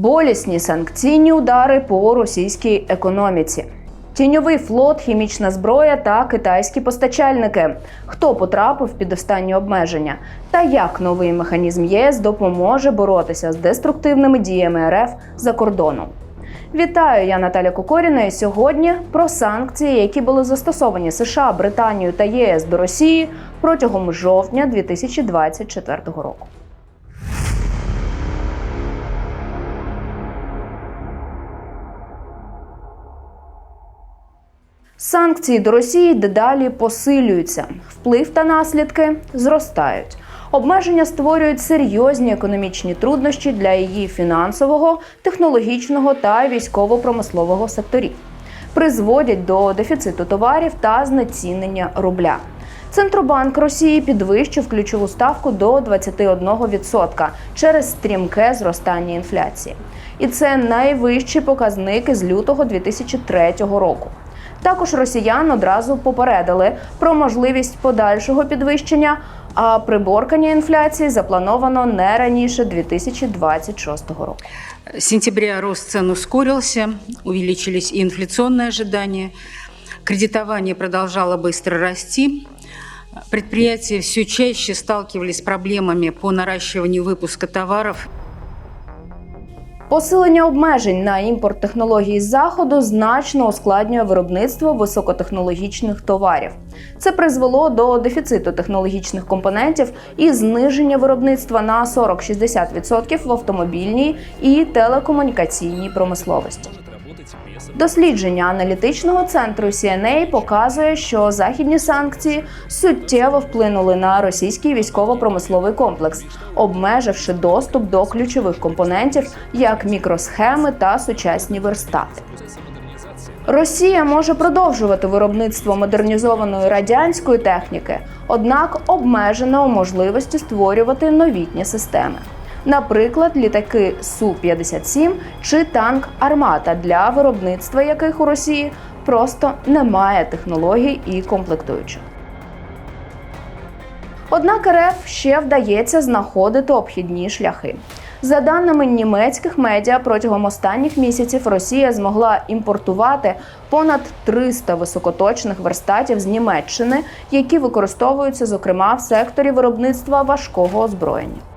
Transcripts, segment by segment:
Болісні санкційні удари по російській економіці. Тіньовий флот, хімічна зброя та китайські постачальники. Хто потрапив під останні обмеження? Та як новий механізм ЄС допоможе боротися з деструктивними діями РФ за кордоном? Вітаю, я Наталя Кокоріна. І сьогодні про санкції, які були застосовані США, Британією та ЄС до Росії протягом жовтня 2024 року. Санкції до Росії дедалі посилюються, вплив та наслідки зростають. Обмеження створюють серйозні економічні труднощі для її фінансового, технологічного та військово-промислового секторів, призводять до дефіциту товарів та знецінення рубля. Центробанк Росії підвищив ключову ставку до 21% через стрімке зростання інфляції. І це найвищі показники з лютого 2003 року. Також росіян одразу попередили про можливість подальшого підвищення, а приборкання інфляції заплановано не раніше 2026 року. С сентября рост цен ускорился, увеличились и инфляционные ожидания. Кредитование продолжало быстро расти. Предприятия все чаще сталкивались с проблемами по наращиванию выпуска товаров Посилення обмежень на імпорт технологій з заходу значно ускладнює виробництво високотехнологічних товарів. Це призвело до дефіциту технологічних компонентів і зниження виробництва на 40-60% в автомобільній і телекомунікаційній промисловості. Дослідження аналітичного центру CNA показує, що західні санкції суттєво вплинули на російський військово-промисловий комплекс, обмеживши доступ до ключових компонентів, як мікросхеми та сучасні верстати. Росія може продовжувати виробництво модернізованої радянської техніки, однак обмежена у можливості створювати новітні системи. Наприклад, літаки Су-57 чи танк Армата, для виробництва яких у Росії просто немає технологій і комплектуючих. Однак РФ ще вдається знаходити обхідні шляхи. За даними німецьких медіа, протягом останніх місяців Росія змогла імпортувати понад 300 високоточних верстатів з Німеччини, які використовуються зокрема в секторі виробництва важкого озброєння.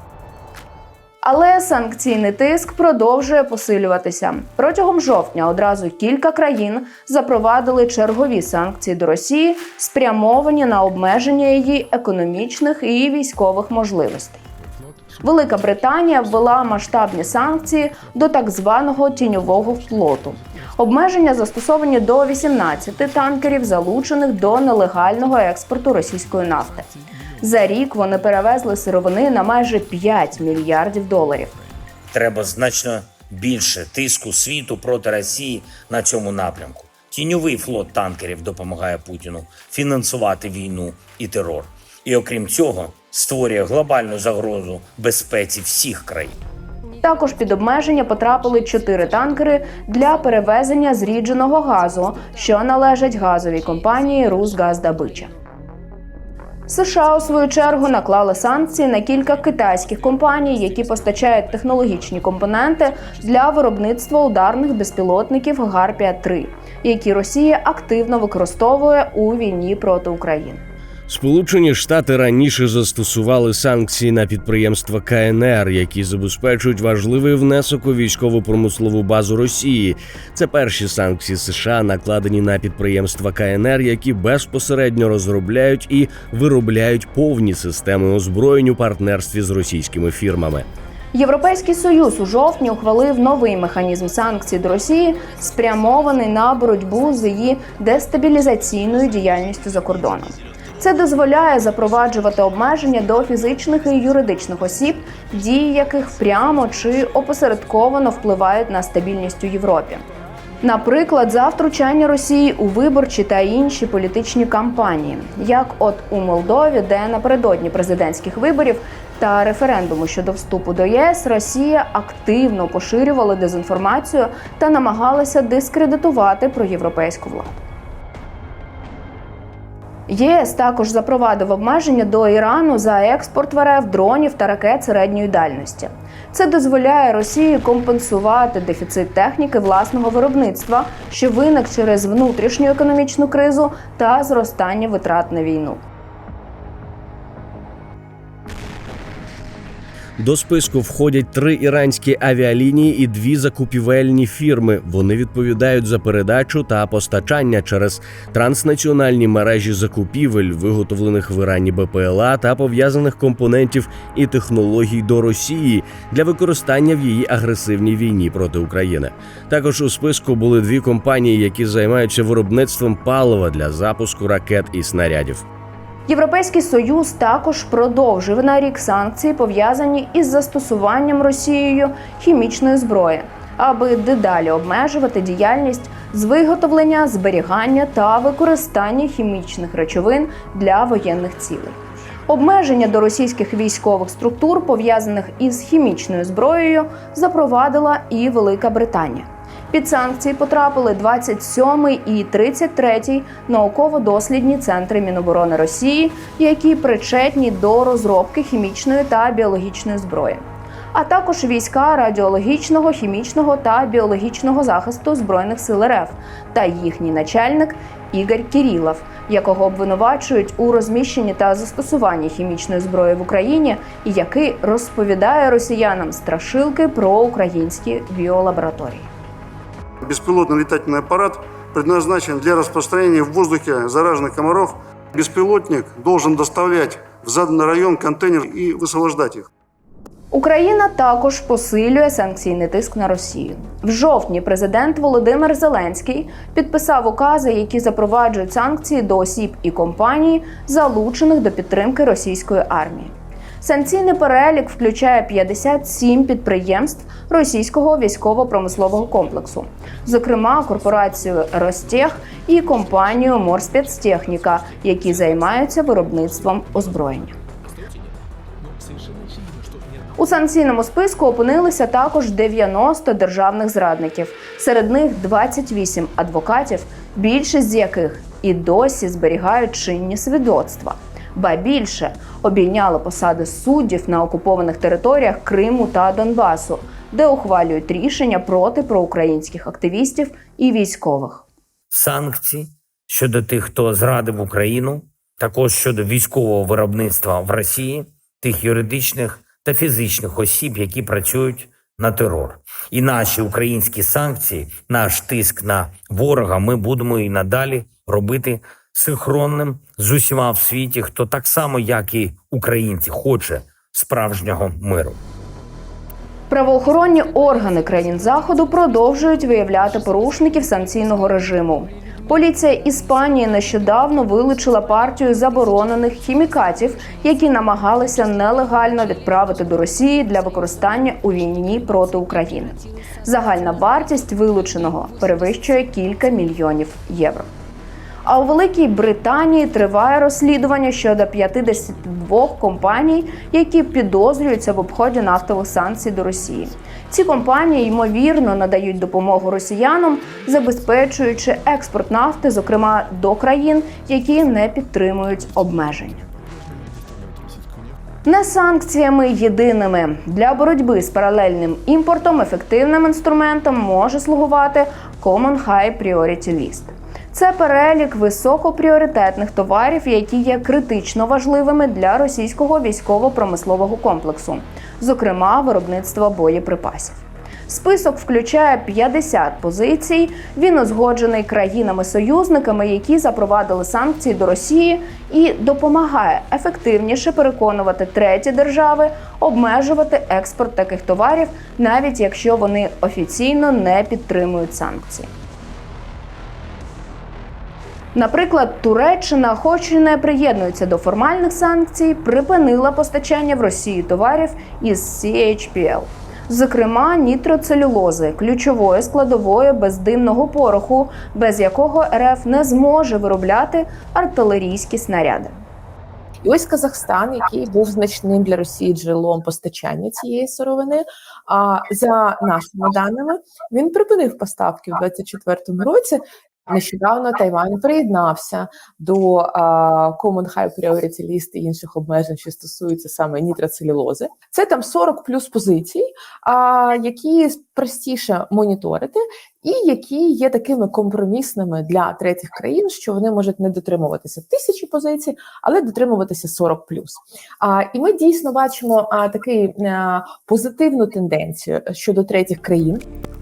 Але санкційний тиск продовжує посилюватися. Протягом жовтня одразу кілька країн запровадили чергові санкції до Росії, спрямовані на обмеження її економічних і військових можливостей. Велика Британія ввела масштабні санкції до так званого тіньового флоту. Обмеження застосовані до 18 танкерів, залучених до нелегального експорту російської нафти. За рік вони перевезли сировини на майже 5 мільярдів доларів. Треба значно більше тиску світу проти Росії на цьому напрямку. Тіньовий флот танкерів допомагає Путіну фінансувати війну і терор. І окрім цього, створює глобальну загрозу безпеці всіх країн. Також під обмеження потрапили чотири танкери для перевезення зрідженого газу, що належать газовій компанії «Русгаздобича». США у свою чергу наклали санкції на кілька китайських компаній, які постачають технологічні компоненти для виробництва ударних безпілотників Гарпія 3 які Росія активно використовує у війні проти України. Сполучені Штати раніше застосували санкції на підприємства КНР, які забезпечують важливий внесок у військово-промислову базу Росії. Це перші санкції США, накладені на підприємства КНР, які безпосередньо розробляють і виробляють повні системи озброєнь у партнерстві з російськими фірмами. Європейський союз у жовтні ухвалив новий механізм санкцій до Росії, спрямований на боротьбу з її дестабілізаційною діяльністю за кордоном. Це дозволяє запроваджувати обмеження до фізичних і юридичних осіб, дії яких прямо чи опосередковано впливають на стабільність у Європі. Наприклад, за втручання Росії у виборчі та інші політичні кампанії, як от у Молдові, де напередодні президентських виборів та референдуму щодо вступу до ЄС Росія активно поширювала дезінформацію та намагалася дискредитувати проєвропейську владу. ЄС також запровадив обмеження до Ірану за експорт в дронів та ракет середньої дальності. Це дозволяє Росії компенсувати дефіцит техніки власного виробництва, що виник через внутрішню економічну кризу та зростання витрат на війну. До списку входять три іранські авіалінії і дві закупівельні фірми. Вони відповідають за передачу та постачання через транснаціональні мережі закупівель, виготовлених в Ірані БПЛА та пов'язаних компонентів і технологій до Росії для використання в її агресивній війні проти України. Також у списку були дві компанії, які займаються виробництвом палива для запуску ракет і снарядів. Європейський союз також продовжив на рік санкції, пов'язані із застосуванням Росією хімічної зброї, аби дедалі обмежувати діяльність з виготовлення, зберігання та використання хімічних речовин для воєнних цілей. Обмеження до російських військових структур, пов'язаних із хімічною зброєю, запровадила і Велика Британія. Під санкції потрапили 27 і 33 науково-дослідні центри Міноборони Росії, які причетні до розробки хімічної та біологічної зброї, а також війська радіологічного, хімічного та біологічного захисту збройних сил РФ та їхній начальник Ігор Кірілов, якого обвинувачують у розміщенні та застосуванні хімічної зброї в Україні, і який розповідає росіянам страшилки про українські біолабораторії. Беспилотный летательный аппарат предназначен для распространения в воздухе зараженных комаров. Беспилотник должен доставлять в заданный район контейнер и высвобождать их. Україна також посилює санкційний тиск на Росію. В жовтні президент Володимир Зеленський підписав укази, які запроваджують санкції до осіб і компаній, залучених до підтримки російської армії. Санкційний перелік включає 57 підприємств російського військово-промислового комплексу, зокрема корпорацію Ростех і компанію Морспецтехніка, які займаються виробництвом озброєння. У санкційному списку опинилися також 90 державних зрадників. Серед них 28 адвокатів, більшість з яких і досі зберігають чинні свідоцтва. Ба більше обійняли посади суддів на окупованих територіях Криму та Донбасу, де ухвалюють рішення проти проукраїнських активістів і військових. санкції щодо тих, хто зрадив Україну, також щодо військового виробництва в Росії, тих юридичних та фізичних осіб, які працюють на терор. І наші українські санкції, наш тиск на ворога, ми будемо і надалі робити синхронним з усіма в світі, хто так само, як і українці, хоче справжнього миру. Правоохоронні органи країн заходу продовжують виявляти порушників санкційного режиму. Поліція Іспанії нещодавно вилучила партію заборонених хімікатів, які намагалися нелегально відправити до Росії для використання у війні проти України. Загальна вартість вилученого перевищує кілька мільйонів євро. А у Великій Британії триває розслідування щодо 52 компаній, які підозрюються в обході нафтових санкцій до Росії. Ці компанії ймовірно надають допомогу росіянам, забезпечуючи експорт нафти, зокрема до країн, які не підтримують обмеження. Не санкціями єдиними для боротьби з паралельним імпортом ефективним інструментом може слугувати Common High Priority List. Це перелік високопріоритетних товарів, які є критично важливими для російського військово-промислового комплексу, зокрема виробництва боєприпасів. Список включає 50 позицій. Він узгоджений країнами-союзниками, які запровадили санкції до Росії, і допомагає ефективніше переконувати треті держави обмежувати експорт таких товарів, навіть якщо вони офіційно не підтримують санкції. Наприклад, Туреччина, хоч і не приєднується до формальних санкцій, припинила постачання в Росію товарів із CHPL. Зокрема, нітроцелюлози, ключової складової бездимного пороху, без якого РФ не зможе виробляти артилерійські снаряди. І ось Казахстан, який був значним для Росії джерелом постачання цієї сировини. А за нашими даними він припинив поставки в 2024 році Нещодавно Тайвань приєднався до Common High Priority List і інших обмежень, що стосуються саме нітроцелюлози. Це там 40 плюс позицій, а, які простіше моніторити, і які є такими компромісними для третіх країн, що вони можуть не дотримуватися тисячі позицій, але дотримуватися 40 плюс. А, і ми дійсно бачимо а, такий а, позитивну тенденцію щодо третіх країн.